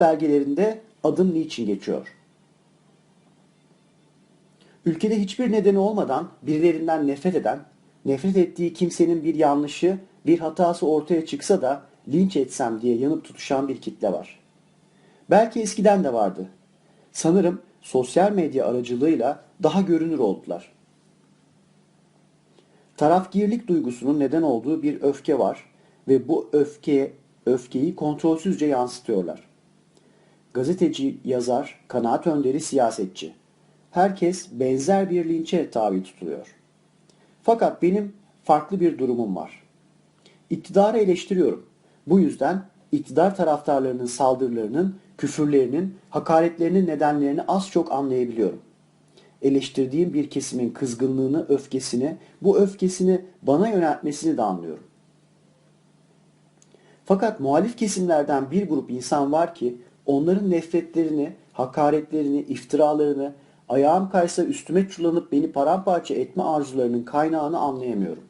belgelerinde adım niçin geçiyor? Ülkede hiçbir nedeni olmadan birilerinden nefret eden, nefret ettiği kimsenin bir yanlışı, bir hatası ortaya çıksa da linç etsem diye yanıp tutuşan bir kitle var. Belki eskiden de vardı. Sanırım sosyal medya aracılığıyla daha görünür oldular. Tarafgirlik duygusunun neden olduğu bir öfke var ve bu öfkeye, öfkeyi kontrolsüzce yansıtıyorlar. Gazeteci, yazar, kanaat önderi, siyasetçi. Herkes benzer bir linçe tabi tutuluyor. Fakat benim farklı bir durumum var. İktidarı eleştiriyorum. Bu yüzden iktidar taraftarlarının saldırılarının, küfürlerinin, hakaretlerinin nedenlerini az çok anlayabiliyorum. Eleştirdiğim bir kesimin kızgınlığını, öfkesini, bu öfkesini bana yöneltmesini de anlıyorum. Fakat muhalif kesimlerden bir grup insan var ki onların nefretlerini, hakaretlerini, iftiralarını, ayağım kaysa üstüme çullanıp beni paramparça etme arzularının kaynağını anlayamıyorum.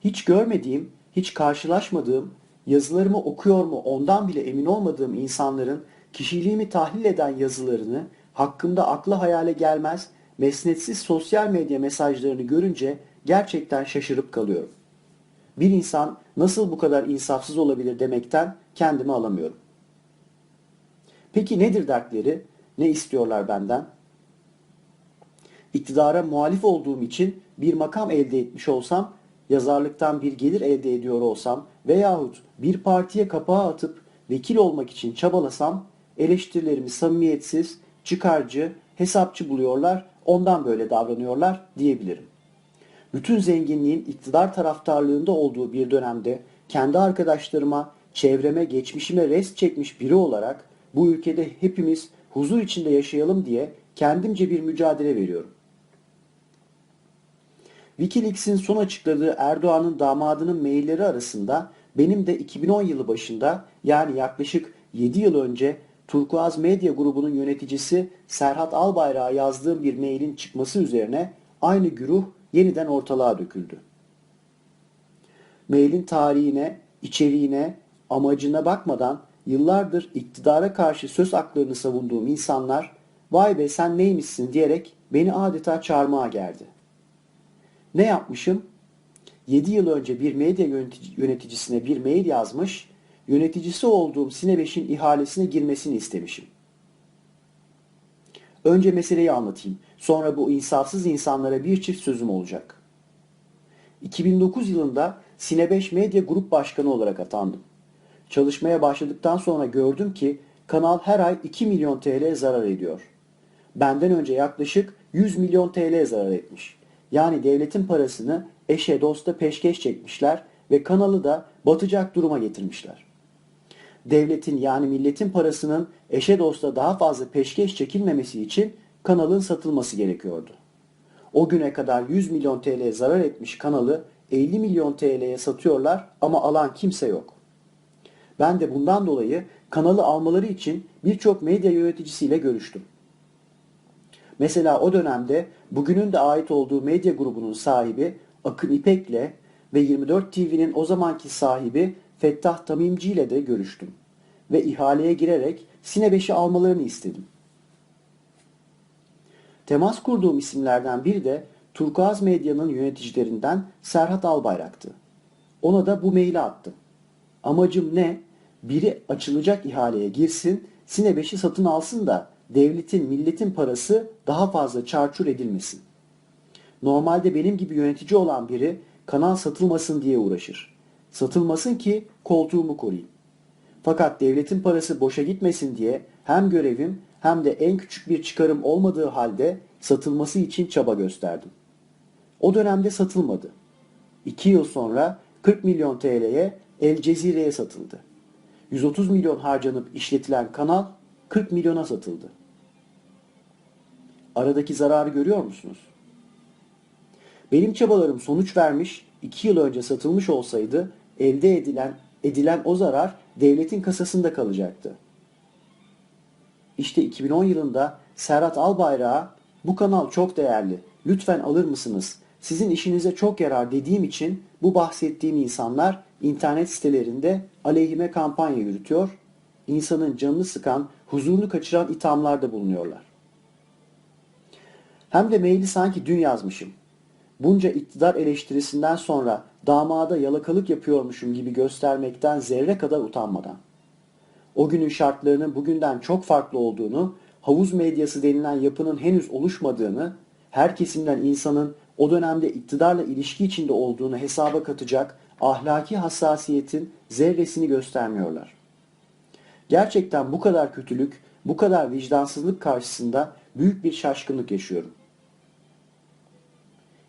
Hiç görmediğim, hiç karşılaşmadığım, yazılarımı okuyor mu ondan bile emin olmadığım insanların kişiliğimi tahlil eden yazılarını, hakkımda akla hayale gelmez, mesnetsiz sosyal medya mesajlarını görünce gerçekten şaşırıp kalıyorum. Bir insan nasıl bu kadar insafsız olabilir demekten kendimi alamıyorum. Peki nedir dertleri? Ne istiyorlar benden? İktidara muhalif olduğum için bir makam elde etmiş olsam, yazarlıktan bir gelir elde ediyor olsam veyahut bir partiye kapağı atıp vekil olmak için çabalasam eleştirilerimi samimiyetsiz, çıkarcı, hesapçı buluyorlar, ondan böyle davranıyorlar diyebilirim. Bütün zenginliğin iktidar taraftarlığında olduğu bir dönemde kendi arkadaşlarıma, çevreme, geçmişime rest çekmiş biri olarak bu ülkede hepimiz huzur içinde yaşayalım diye kendimce bir mücadele veriyorum. Wikileaks'in son açıkladığı Erdoğan'ın damadının mailleri arasında benim de 2010 yılı başında yani yaklaşık 7 yıl önce Turkuaz Medya grubunun yöneticisi Serhat Albayrak'a yazdığım bir mailin çıkması üzerine aynı güruh yeniden ortalığa döküldü. Mailin tarihine, içeriğine, amacına bakmadan yıllardır iktidara karşı söz haklarını savunduğum insanlar vay be sen neymişsin diyerek beni adeta çarmıha gerdi. Ne yapmışım? 7 yıl önce bir medya yöneticisine bir mail yazmış, yöneticisi olduğum Sine5'in ihalesine girmesini istemişim. Önce meseleyi anlatayım. Sonra bu insafsız insanlara bir çift sözüm olacak. 2009 yılında Sine5 Medya Grup Başkanı olarak atandım. Çalışmaya başladıktan sonra gördüm ki kanal her ay 2 milyon TL zarar ediyor. Benden önce yaklaşık 100 milyon TL zarar etmiş. Yani devletin parasını eşe dosta peşkeş çekmişler ve kanalı da batacak duruma getirmişler. Devletin yani milletin parasının eşe dosta daha fazla peşkeş çekilmemesi için kanalın satılması gerekiyordu. O güne kadar 100 milyon TL zarar etmiş kanalı 50 milyon TL'ye satıyorlar ama alan kimse yok. Ben de bundan dolayı kanalı almaları için birçok medya yöneticisiyle görüştüm. Mesela o dönemde bugünün de ait olduğu medya grubunun sahibi Akın İpek'le ve 24 TV'nin o zamanki sahibi Fettah Tamimci ile de görüştüm. Ve ihaleye girerek Sine 5'i almalarını istedim. Temas kurduğum isimlerden biri de Turkuaz Medya'nın yöneticilerinden Serhat Albayrak'tı. Ona da bu maili attım. Amacım ne? Biri açılacak ihaleye girsin, Sine 5'i satın alsın da devletin, milletin parası daha fazla çarçur edilmesin. Normalde benim gibi yönetici olan biri kanal satılmasın diye uğraşır. Satılmasın ki koltuğumu koruyayım. Fakat devletin parası boşa gitmesin diye hem görevim hem de en küçük bir çıkarım olmadığı halde satılması için çaba gösterdim. O dönemde satılmadı. İki yıl sonra 40 milyon TL'ye El Cezire'ye satıldı. 130 milyon harcanıp işletilen kanal 40 milyona satıldı. Aradaki zararı görüyor musunuz? Benim çabalarım sonuç vermiş, 2 yıl önce satılmış olsaydı elde edilen edilen o zarar devletin kasasında kalacaktı. İşte 2010 yılında Serhat Albayrak'a bu kanal çok değerli, lütfen alır mısınız? Sizin işinize çok yarar dediğim için bu bahsettiğim insanlar internet sitelerinde aleyhime kampanya yürütüyor insanın canını sıkan, huzurunu kaçıran ithamlarda bulunuyorlar. Hem de maili sanki dün yazmışım. Bunca iktidar eleştirisinden sonra damada yalakalık yapıyormuşum gibi göstermekten zerre kadar utanmadan. O günün şartlarının bugünden çok farklı olduğunu, havuz medyası denilen yapının henüz oluşmadığını, her kesimden insanın o dönemde iktidarla ilişki içinde olduğunu hesaba katacak ahlaki hassasiyetin zerresini göstermiyorlar. Gerçekten bu kadar kötülük, bu kadar vicdansızlık karşısında büyük bir şaşkınlık yaşıyorum.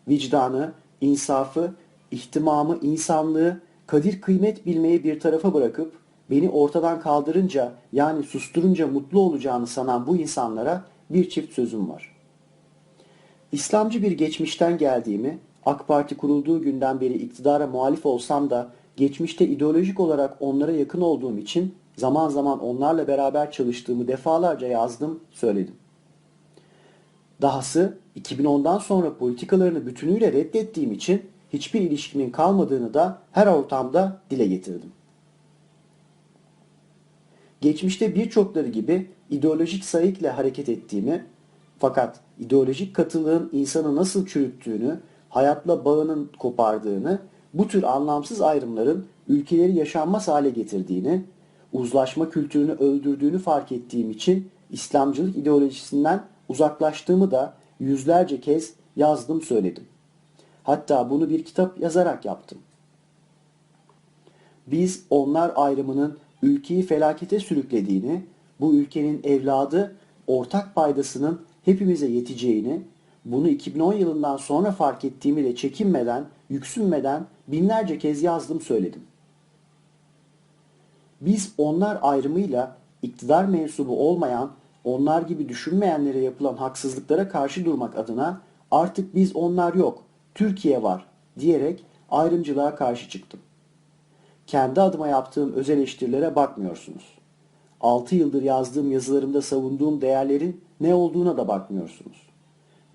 Vicdanı, insafı, ihtimamı, insanlığı, kadir kıymet bilmeyi bir tarafa bırakıp beni ortadan kaldırınca yani susturunca mutlu olacağını sanan bu insanlara bir çift sözüm var. İslamcı bir geçmişten geldiğimi, AK Parti kurulduğu günden beri iktidara muhalif olsam da geçmişte ideolojik olarak onlara yakın olduğum için zaman zaman onlarla beraber çalıştığımı defalarca yazdım, söyledim. Dahası 2010'dan sonra politikalarını bütünüyle reddettiğim için hiçbir ilişkimin kalmadığını da her ortamda dile getirdim. Geçmişte birçokları gibi ideolojik sayıkla hareket ettiğimi fakat ideolojik katılığın insanı nasıl çürüttüğünü, hayatla bağının kopardığını, bu tür anlamsız ayrımların ülkeleri yaşanmaz hale getirdiğini, uzlaşma kültürünü öldürdüğünü fark ettiğim için İslamcılık ideolojisinden uzaklaştığımı da yüzlerce kez yazdım söyledim. Hatta bunu bir kitap yazarak yaptım. Biz onlar ayrımının ülkeyi felakete sürüklediğini, bu ülkenin evladı ortak paydasının hepimize yeteceğini, bunu 2010 yılından sonra fark ettiğimi de çekinmeden, yüksünmeden binlerce kez yazdım söyledim. Biz onlar ayrımıyla iktidar mensubu olmayan, onlar gibi düşünmeyenlere yapılan haksızlıklara karşı durmak adına artık biz onlar yok, Türkiye var diyerek ayrımcılığa karşı çıktım. Kendi adıma yaptığım öz eleştirilere bakmıyorsunuz. 6 yıldır yazdığım yazılarımda savunduğum değerlerin ne olduğuna da bakmıyorsunuz.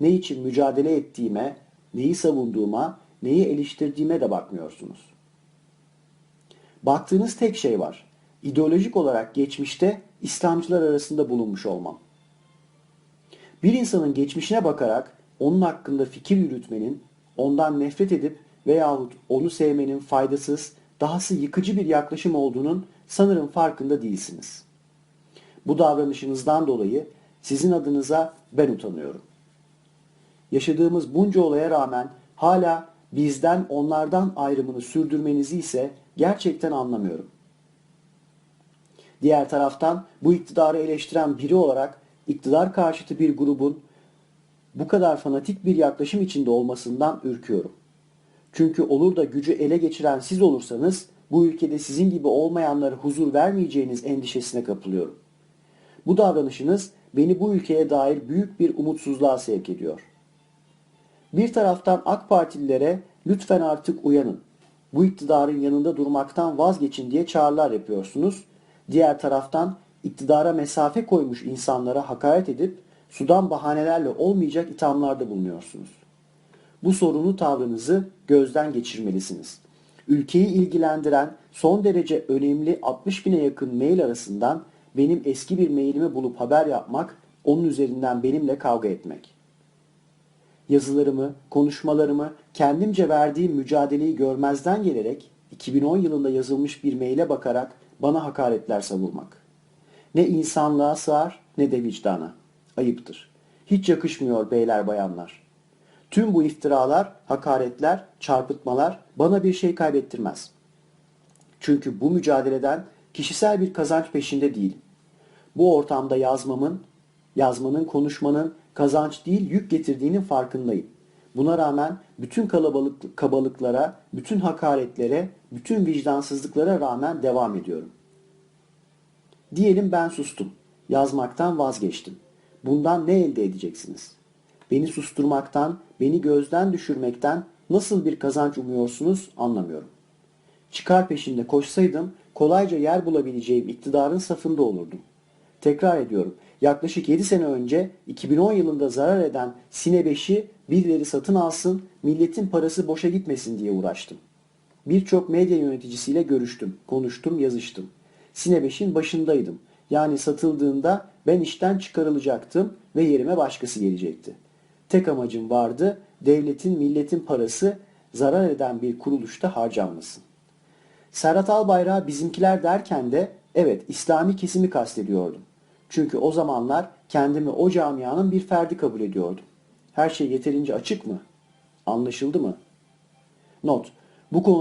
Ne için mücadele ettiğime, neyi savunduğuma, neyi eleştirdiğime de bakmıyorsunuz. Baktığınız tek şey var. İdeolojik olarak geçmişte İslamcılar arasında bulunmuş olmam. Bir insanın geçmişine bakarak onun hakkında fikir yürütmenin, ondan nefret edip veyahut onu sevmenin faydasız, dahası yıkıcı bir yaklaşım olduğunun sanırım farkında değilsiniz. Bu davranışınızdan dolayı sizin adınıza ben utanıyorum. Yaşadığımız bunca olaya rağmen hala bizden onlardan ayrımını sürdürmenizi ise gerçekten anlamıyorum. Diğer taraftan bu iktidarı eleştiren biri olarak iktidar karşıtı bir grubun bu kadar fanatik bir yaklaşım içinde olmasından ürküyorum. Çünkü olur da gücü ele geçiren siz olursanız bu ülkede sizin gibi olmayanlara huzur vermeyeceğiniz endişesine kapılıyorum. Bu davranışınız beni bu ülkeye dair büyük bir umutsuzluğa sevk ediyor. Bir taraftan AK Partililere lütfen artık uyanın. Bu iktidarın yanında durmaktan vazgeçin diye çağrılar yapıyorsunuz. Diğer taraftan iktidara mesafe koymuş insanlara hakaret edip sudan bahanelerle olmayacak ithamlarda bulunuyorsunuz. Bu sorunu tavrınızı gözden geçirmelisiniz. Ülkeyi ilgilendiren son derece önemli 60 bine yakın mail arasından benim eski bir mailimi bulup haber yapmak, onun üzerinden benimle kavga etmek. Yazılarımı, konuşmalarımı, kendimce verdiğim mücadeleyi görmezden gelerek 2010 yılında yazılmış bir maile bakarak bana hakaretler savurmak. Ne insanlığa sığar ne de vicdana. Ayıptır. Hiç yakışmıyor beyler bayanlar. Tüm bu iftiralar, hakaretler, çarpıtmalar bana bir şey kaybettirmez. Çünkü bu mücadeleden kişisel bir kazanç peşinde değilim. Bu ortamda yazmamın, yazmanın, konuşmanın kazanç değil yük getirdiğinin farkındayım. Buna rağmen bütün kalabalık kabalıklara, bütün hakaretlere, bütün vicdansızlıklara rağmen devam ediyorum. Diyelim ben sustum. Yazmaktan vazgeçtim. Bundan ne elde edeceksiniz? Beni susturmaktan, beni gözden düşürmekten nasıl bir kazanç umuyorsunuz anlamıyorum. Çıkar peşinde koşsaydım kolayca yer bulabileceğim iktidarın safında olurdum. Tekrar ediyorum. Yaklaşık 7 sene önce 2010 yılında zarar eden Sine 5'i birileri satın alsın, milletin parası boşa gitmesin diye uğraştım. Birçok medya yöneticisiyle görüştüm, konuştum, yazıştım. Sine 5'in başındaydım. Yani satıldığında ben işten çıkarılacaktım ve yerime başkası gelecekti. Tek amacım vardı, devletin, milletin parası zarar eden bir kuruluşta harcanmasın. Serhat Albayrak'a bizimkiler derken de evet İslami kesimi kastediyordum. Çünkü o zamanlar kendimi o camianın bir ferdi kabul ediyordum. Her şey yeterince açık mı? Anlaşıldı mı? Not. Bu konu